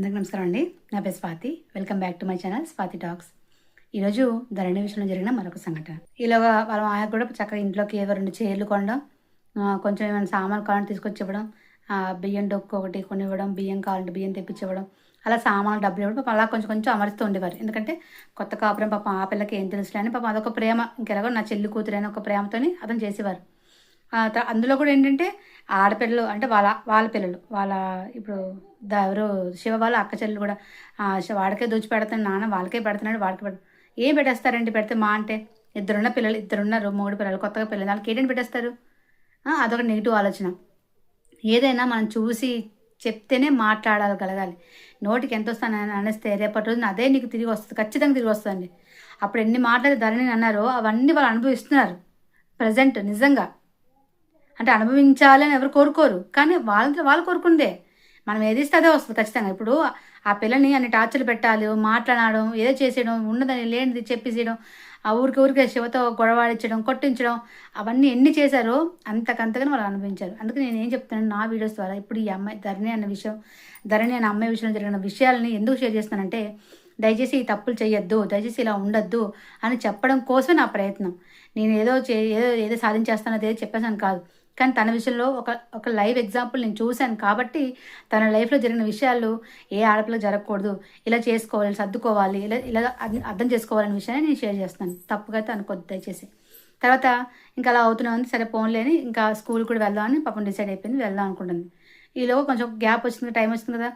అందరికీ నమస్కారం అండి. నా పేరు Swathi. Welcome back to my channel Swathi talks ఈరోజు ధరణి విషయంలో జరిగిన మరొక సంఘటన. ఈలోగా వాళ్ళ మాయ కూడా చక్కగా ఇంట్లోకి ఏదో రెండు చీరలు కొనడం కొంచెం ఏమైనా సామాన్ కావాలని తీసుకొచ్చి ఇవ్వడం బియ్యం డొక్కు ఒకటి కొని ఇవ్వడం బియ్యం కావాలంటే బియ్యం తెప్పించివ్వడం అలా సామాన్లు డబ్బులు ఇవ్వడం పాపం అలా కొంచెం కొంచెం అమరుస్తూ ఉండేవారు. ఎందుకంటే కొత్త కాపురం పాపం ఆ పిల్లకి ఏం తెలుసులే అని పాపం అదొక ప్రేమ. ఇంకెలాగో నా చెల్లి కూతురు ఒక ప్రేమతోని అతను చేసేవారు. త- అందులో కూడా ఏంటంటే ఆడపిల్లలు అంటే వాళ్ళ వాళ్ళ పిల్లలు. వాళ్ళ ఇప్పుడు ఎవరు శివ వాళ్ళ అక్క చెల్లెలు కూడా వాడికే దోచి పెడతాను నాన్న వాళ్ళకే పెడుతున్నాడు వాడికి పెడ ఏం పెట్టేస్తారండి పెడితే మా అంటే? ఇద్దరున్న పిల్లలు ఇద్దరున్నారు మూడు పిల్లలు కొత్తగా పిల్లలు వాళ్ళకి ఏంటంటే పెట్టేస్తారు? అదొక నెగిటివ్ ఆలోచన. ఏదైనా మనం చూసి చెప్తేనే మాట్లాడగలగాలి నోటికి ఎంత వస్తానని అనేస్తే రేపటి రోజున అదే నీకు తిరిగి వస్తుంది ఖచ్చితంగా తిరిగి వస్తుంది అప్పుడు ఎన్ని మాటలు ధరణి అన్నారో అవన్నీ వాళ్ళు అనుభవిస్తున్నారు. ప్రజెంట్ నిజంగా. అంటే అనుభవించాలని ఎవరు కోరుకోరు. కానీ వాళ్ళంతా వాళ్ళు కోరుకుందే. మనం ఏది ఇస్తే అదే వస్తుంది ఖచ్చితంగా. ఇప్పుడు ఆ పిల్లని అన్ని టార్చర్లు పెట్టాలి మాట్లాడడం ఏదో చేసేయడం ఉన్నదని లేనిది చెప్పేసేయడం ఆ ఊరికి ఊరికే శివతో గొడవాడించడం కొట్టించడం అవన్నీ ఎన్ని చేశారో అంతకంతగానే వాళ్ళు అనుభవించారు. అందుకే నేను ఏం చెప్తున్నాను నా వీడియోస్ ద్వారా ఇప్పుడు ఈ అమ్మాయి ధరణి అన్న విషయం ధరణి అన్న అమ్మాయి విషయంలో జరిగిన విషయాలని ఎందుకు షేర్ చేస్తున్నానంటే దయచేసి ఈ తప్పులు చేయొద్దు దయచేసి ఇలా ఉండొద్దు అని చెప్పడం కోసమే నా ప్రయత్నం. నేను ఏదో చే ఏదో ఏదో సాధించేస్తానో ఏదో చెప్పేసాను కాదు. కానీ తన విషయంలో ఒక ఒక లైవ్ ఎగ్జాంపుల్ నేను చూశాను కాబట్టి తన లైఫ్లో జరిగిన విషయాలు ఏ ఆడపిల్ల జరగకూడదు ఇలా చేసుకోవాలి సర్దుకోవాలి ఇలా ఇలా అర్థం- చేసుకోవాలనే విషయాన్ని నేను షేర్ చేస్తాను తప్పుగా అయితే అనుకోద్దు దయచేసి. తర్వాత ఇంకా అలా అవుతున్నా ఉంది సరే పోన్లేని ఇంకా స్కూల్ కూడా వెళ్దామని పాపం డిసైడ్ అయిపోయింది వెళ్దాం అనుకుంటుంది. ఈలోగా కొంచెం గ్యాప్ వచ్చింది టైం వచ్చింది కదా.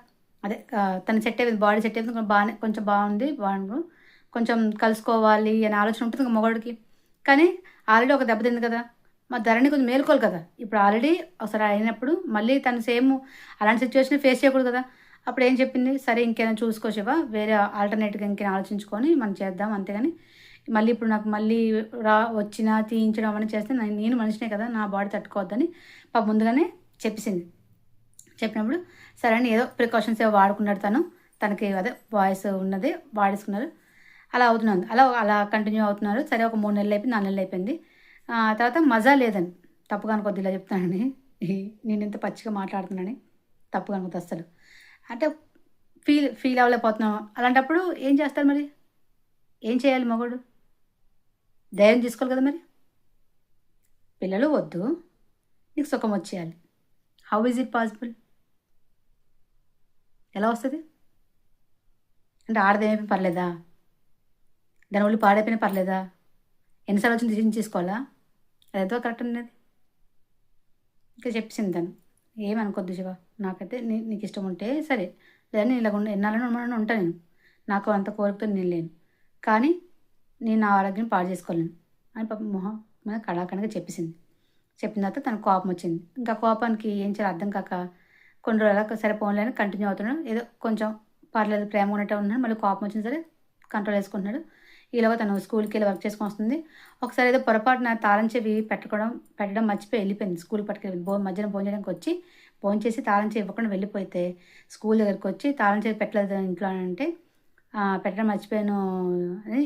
అదే తను తన సెట్ అయిపోయింది బాడీ సెట్ అయిపోయింది కొంచెం బాగానే కొంచెం బాగుంది బాగుండు. కొంచెం కలుసుకోవాలి అనే ఆలోచన ఉంటుంది ఇంకా మొగడికి. కానీ ఆల్రెడీ ఒక దెబ్బ తింది కదా. మా ధరణి కొంచెం మేలుకోవాలి కదా. ఇప్పుడు ఆల్రెడీ ఒకసారి అయినప్పుడు మళ్ళీ తను సేమ్ అలాంటి సిచ్యువేషన్ ఫేస్ చేయకూడదు కదా. అప్పుడు ఏం చెప్పింది? సరే ఇంకేమైనా చూసుకో శివా. వేరే ఆల్టర్నేట్గా ఇంకేమైనా ఆలోచించుకొని మనం చేద్దాం అంతేగాని మళ్ళీ ఇప్పుడు నాకు మళ్ళీ రా వచ్చినా తీయించడం అవన్నీ చేస్తే నేను మనిషినే కదా నా బాడీ తట్టుకోవద్దని పాప ముందుగానే చెప్పేసింది. చెప్పినప్పుడు సరే అని ఏదో ప్రికాషన్స్ ఏవో వాడుకున్నాడు తను. తనకి అదే వాయిస్ ఉన్నది వాడేసుకున్నారు. అలా అవుతున్నాను. అలా అలా కంటిన్యూ అవుతున్నారు. సరే ఒక మూడు నెలలు అయిపోయింది నాలుగు నెలలు అయిపోయింది. తర్వాత మజా లేదని. తప్పుగా అనుకోద్ది ఇలా చెప్తానని నేను ఇంత పచ్చిగా మాట్లాడుతున్నానని తప్పుగా అనుకోద్ది అసలు అంటే ఫీల్ ఫీల్ అవ్వలేకపోతున్నాం అలాంటప్పుడు ఏం చేస్తారు మరి? ఏం చేయాలి మగోడు? ధైర్యం తీసుకోవాలి కదా మరి? పిల్లలు వద్దు. నీకు సుఖం వచ్చేయాలి. హౌ ఈజ్ ఇట్ పాసిబుల్ ఎలా వస్తుంది? అంటే ఆడదేమైపోయినా పర్లేదా? దాని ఒళ్ళు పాడైపోయినా పర్లేదా? ఎన్నిసార్లు వచ్చిన డిసిజన్ తీసుకోవాలా? అదేదో కరెక్ట్ అనేది ఇంకా చెప్పేసింది తను. ఏమనుకోద్దు శివ నాకైతే నీ నీకు ఇష్టం ఉంటే సరే. లేదా నేను ఇలా ఉండ ఎన్నాళ్ళని ఉంటాను నేను. నాకు అంత కోరికతో నేను లేను. కానీ నేను నా ఆరోగ్యం పాడు చేసుకోలేను. అని పాప మొహం మీద కళాఖండగా చెప్పేసింది. చెప్పిన తర్వాత తనకు కోపం వచ్చింది. ఇంకా కోపానికి ఏం చేయాలి అర్థం కాక కొన్ని రోజులు సరే పోన్లేని కంటిన్యూ అవుతున్నాడు. ఏదో కొంచెం పర్లేదు ప్రేమ ఉన్నట్టు ఉన్నాడు. మళ్ళీ కోపం వచ్చింది సరే కంట్రోల్ చేసుకుంటున్నాడు. ఈలోగా తను స్కూల్కి వెళ్ళి వర్క్ చేసుకొని వస్తుంది. ఒకసారి ఏదో పొరపాటున తాళం చెవి పెట్టుకోవడం పెట్టడం మర్చిపోయి వెళ్ళిపోయింది స్కూల్ పట్టుకెళ్ళి భో మధ్యాహ్నం భోజనం చేయడానికి వచ్చి భోజనం చేసి తాళం చెవి ఇవ్వకుండా వెళ్ళిపోతే స్కూల్ దగ్గరికి వచ్చి తాళం చెవి పెట్టలేదు ఇంట్లో అని అంటే పెట్టడం మర్చిపోయాను అని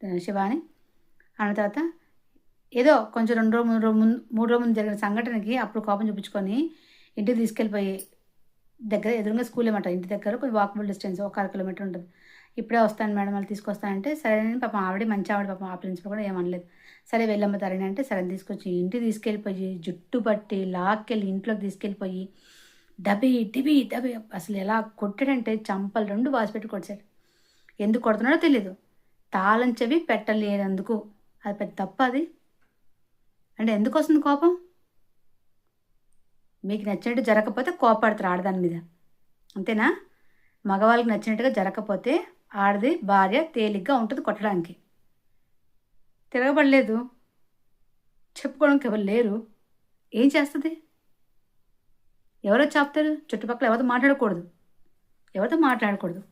ఆ, శివ అని అన్న తర్వాత ఏదో కొంచెం రెండు రోజులు మూడు రోజు ముందు మూడు రోజుల ముందు జరిగిన సంఘటనకి అప్పుడు కోపం చూపించుకొని ఇంటికి తీసుకెళ్ళిపోయి దగ్గర ఎదురుగా స్కూల్ అనమాట ఇంటి దగ్గర కొంచెం వాకబుల్ డిస్టెన్స్ ఒక అర కిలోమీటర్ ఉంటుంది. ఇప్పుడే వస్తాను మేడం వాళ్ళు తీసుకొస్తానంటే సరే అని పాపం ఆవిడ మంచి ఆవిడ పాపం ఆ ప్రిన్సిపల్ కూడా ఏమనలేదు సరే వెళ్ళమ్మ తరణి అంటే సరే తీసుకొచ్చి ఇంటికి తీసుకెళ్ళిపోయి జుట్టు పట్టి లాక్కెళ్ళి ఇంట్లోకి తీసుకెళ్ళిపోయి డబి డిబి డబి అసలు ఎలా కొట్టాడంటే చంపలు రెండు బాసిపెట్టి కొట్టాడు ఎందుకు కొడుతున్నాడో తెలియదు తాళం చెవి పెట్టలేనందుకు. అది పెద్ద తప్ప అది. అంటే ఎందుకు వస్తుంది కోపం? మీకు నచ్చినట్టు జరగకపోతే కోపాడతారు ఆడదాని మీద. అంతేనా? మగవాళ్ళకి నచ్చినట్టుగా జరగకపోతే ఆడది భార్య తేలిగ్గా ఉంటుంది కొట్టడానికి. తిరగబడలేదు. చెప్పుకోవడానికి ఎవరు లేరు. ఏం చేస్తుంది? ఎవరో చెప్తారు. చుట్టుపక్కల ఎవరితో మాట్లాడకూడదు. ఎవరితో మాట్లాడకూడదు.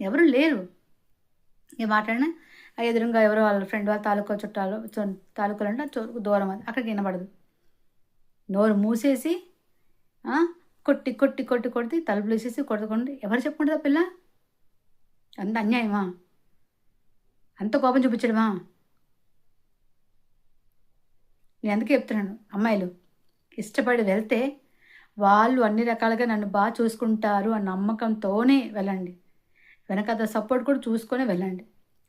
ఎవరు లేరు. ఏ మాట్లాడినా ఎదురుగా ఎవరో వాళ్ళ ఫ్రెండ్ వాళ్ళ తాలూకా చుట్టాలు తాలూకాలు అంటే దూరం అది. అక్కడికి వినబడదు. నోరు మూసేసి కొట్టి కొట్టి కొట్టి కొట్టి తలుపులు వేసేసి కొట్టుకోండి ఎవరు చెప్పుకుంటుందా పిల్ల? అంత అన్యాయమా? అంత కోపం చూపించడమా? నేను అందుకే చెప్తున్నాను అమ్మాయిలు ఇష్టపడి వెళ్తే వాళ్ళు అన్ని రకాలుగా నన్ను బాగా చూసుకుంటారు అన్న నమ్మకంతోనే వెళ్ళండి. వెనకాల సపోర్ట్ కూడా చూసుకొని వెళ్ళండి.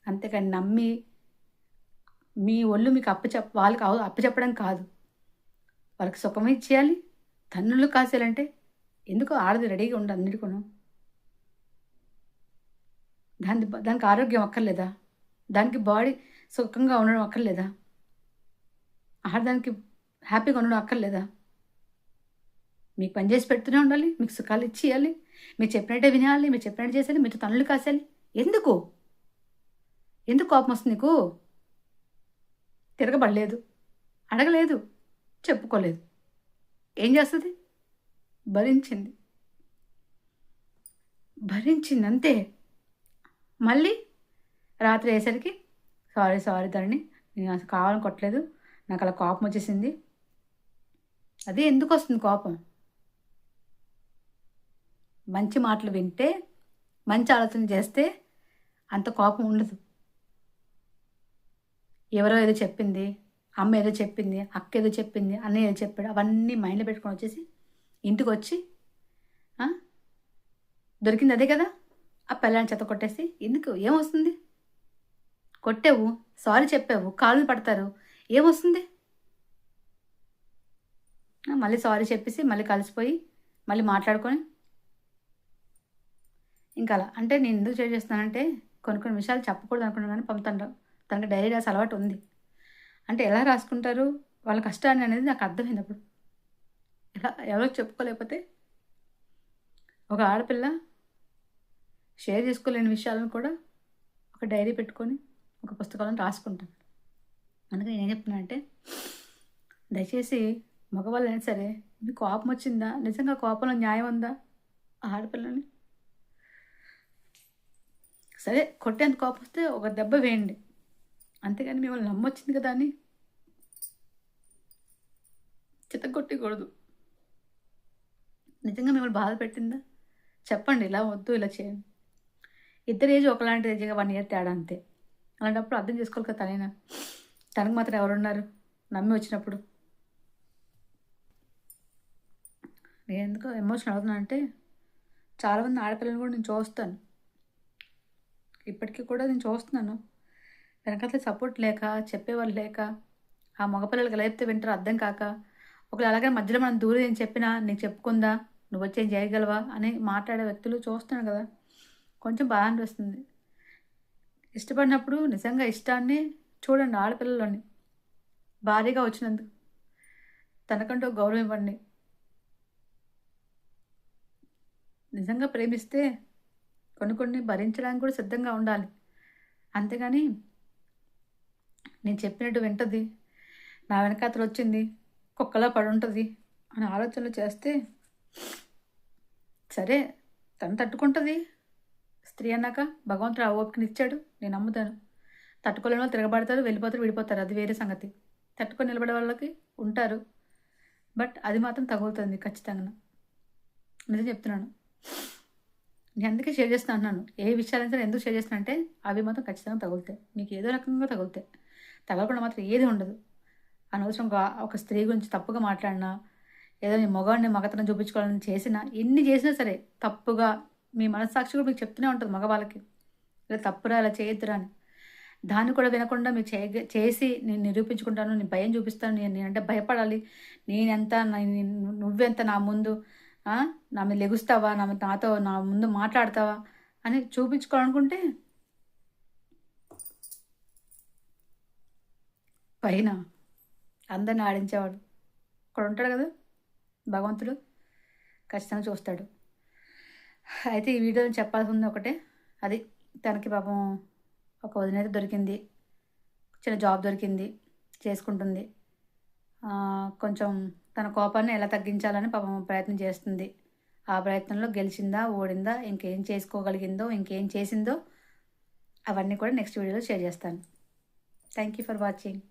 అంతేకాని నమ్మి మీ ఒళ్ళు మీకు అప్పచెప్ వాళ్ళకి అప్పచెప్పడం కాదు. వాళ్ళకి సుఖం ఇచ్చేయాలి తన్నులు కాసేయాలంటే ఎందుకు ఆడది రెడీగా ఉండి అన్నిటికూను. దాని దానికి ఆరోగ్యం అక్కర్లేదా? దానికి బాడీ సుఖంగా ఉండడం అక్కర్లేదా? ఆడదానికి హ్యాపీగా ఉండడం అక్కర్లేదా? మీకు పని చేసి పెడుతూనే ఉండాలి మీకు సుఖాలు ఇచ్చేయాలి మీరు చెప్పినట్టే వినాలి మీరు చెప్పినట్టు చేసేయాలి మీతో తనులు కాసేయాలి. ఎందుకు? ఎందుకు కోపం వస్తుంది నీకు? తిరగబడలేదు అడగలేదు చెప్పుకోలేదు. ఏం చేస్తుంది? భరించింది. భరించింది అంతే మళ్ళీ రాత్రి వేసరికి సారీ సారీ ధరణి నేను అసలు కావాలని కొట్టలేదు. నాకు అలా కోపం వచ్చేసింది. అదే ఎందుకు వస్తుంది కోపం? మంచి మాటలు వింటే మంచి ఆలోచన చేస్తే అంత కోపం ఉండదు. ఎవరో ఏదో చెప్పింది అమ్మ ఏదో చెప్పింది అక్క ఏదో చెప్పింది అన్నయ్య ఏదో చెప్పాడు అవన్నీ మైండ్లో పెట్టుకొని వచ్చేసి ఇంటికి వచ్చి దొరికింది అదే కదా? ఆ పిల్లని చేత కొట్టేసి ఎందుకు? ఏమొస్తుంది? కొట్టావు సారీ చెప్పావు కాళ్ళు పడతారు. ఏమొస్తుంది? మళ్ళీ సారీ చెప్పేసి మళ్ళీ కలిసిపోయి మళ్ళీ మాట్లాడుకొని. ఇంకా అలా. అంటే నేను ఎందుకు చేస్తానంటే చేస్తున్నానంటే కొన్ని కొన్ని విషయాలు చెప్పకూడదు అనుకున్నాను కానీ పంపుతాను. తనకి డైరీ రాసి అలవాటు ఉంది. అంటే ఎలా రాసుకుంటారు? వాళ్ళ కష్టాన్ని అనేది నాకు అర్థమైంది అప్పుడు. ఎలా ఎవరో చెప్పుకోలేకపోతే ఒక ఆడపిల్ల షేర్ చేసుకోలేని విషయాలను కూడా ఒక డైరీ పెట్టుకొని ఒక పుస్తకాలను రాసుకుంటాను. అందుకని నేను చెప్తున్నానంటే దయచేసి మగవాళ్ళైనా సరే మీకు కోపం వచ్చిందా? నిజంగా కోపంలో న్యాయం ఉందా? ఆడపిల్లని? సరే కొట్టేంత కోపం వస్తే ఒక దెబ్బ వేయండి. అంతేగాని మిమ్మల్ని నమ్మొచ్చింది కదా అని చిత్తగొట్టకూడదు నిజంగా మిమ్మల్ని బాధ పెట్టిందా? చెప్పండి ఇలా వద్దు ఇలా చేయండి. ఇద్దరు ఏజ్ ఒకలాంటి ఏజ్గా వన్ ఇయర్ తేడా అంతే. అలాంటప్పుడు అర్థం చేసుకోవాలి కదా తనైనా. తనకు మాత్రం ఎవరున్నారు నమ్మి వచ్చినప్పుడు. నేను ఎందుకో ఎమోషన్ అవుతున్నా అంటే చాలామంది ఆడపిల్లలు కూడా నేను చూస్తాను. ఇప్పటికీ కూడా నేను చూస్తున్నాను. వెనకాల సపోర్ట్ లేక చెప్పేవాళ్ళు లేక ఆ మగపిల్లలకి ఎలా చెప్తే వింటారో అర్థం కాక ఒకవేళ అలాగే మధ్యలో మనం దూరం ఏం చెప్పినా నేను చెప్పుకుందా? నువ్వు వచ్చేం చేయగలవా? అని మాట్లాడే వ్యక్తులు చూస్తున్నాను కదా. కొంచెం బాగా అనిపిస్తుంది. ఇష్టపడినప్పుడు నిజంగా ఇష్టాన్ని చూడండి ఆడపిల్లలోని. భారీగా వచ్చినందుకు. తనకంటూ గౌరవం ఇవ్వండి. నిజంగా ప్రేమిస్తే కొన్ని కొన్ని భరించడానికి కూడా సిద్ధంగా ఉండాలి. అంతేగాని నేను చెప్పినట్టు వింటది. నా వెనకాతలు వచ్చింది. కుక్కలా పడుంటుంది అని ఆలోచనలు చేస్తే సరే తను తట్టుకుంటుంది. స్త్రీ అన్నాక భగవంతుడు ఆ ఓపికనిచ్చాడు నేను నమ్ముతాను. తట్టుకోలేని వాళ్ళు తిరగబడతారు వెళ్ళిపోతారు విడిపోతారు. అది వేరే సంగతి. తట్టుకొని నిలబడే వాళ్ళకి ఉంటారు. బట్ అది మాత్రం తగులుతుంది ఖచ్చితంగా నిజం చెప్తున్నాను. నేను అందుకే షేర్ చేస్తాను అన్నాను ఏ విషయాలైనా సరే ఎందుకు షేర్ చేస్తాను అంటే అవి మాత్రం ఖచ్చితంగా తగులుతాయి. మీకు ఏదో రకంగా తగులుతాయి. తగలకుండా మాత్రం ఏది ఉండదు. అనవసరంగా ఒక స్త్రీ గురించి తప్పుగా మాట్లాడినా ఏదో నీ మగవాడిని మగతనం చూపించుకోవాలని చేసినా ఎన్ని చేసినా సరే తప్పుగా మీ మనస్సాక్షి కూడా మీకు చెప్తూనే ఉంటుంది మగవాళ్ళకి. ఇలా తప్పురా ఇలా చేయొద్దురా అని. దాన్ని కూడా వినకుండా మీరు చేయ చేసి నేను నిరూపించుకుంటాను నేను భయం చూపిస్తాను నేను నేనంటే భయపడాలి. నేనెంత నా- నువ్వెంత నా ముందు నా మీద లెగుస్తావా నా నాతో నా ముందు మాట్లాడతావా అని చూపించుకోవాలనుకుంటే పైన అందరిని ఆడించేవాడు. ఇక్కడ ఉంటాడు కదా భగవంతుడు ఖచ్చితంగా చూస్తాడు. అయితే ఈ వీడియో చెప్పాల్సి ఉంది ఒకటే. అది తనకి పాపం ఒక వదినైతే దొరికింది. చిన్న జాబ్ దొరికింది. చేసుకుంటుంది. కొంచెం తన కోపాన్ని ఎలా తగ్గించాలని పాపం ప్రయత్నం చేస్తుంది. ఆ ప్రయత్నంలో గెలిచిందా ఓడిందా ఇంకేం చేసుకోగలిగిందో ఇంకేం చేసిందో అవన్నీ కూడా నెక్స్ట్ వీడియోలో షేర్ చేస్తాను. Thank you for watching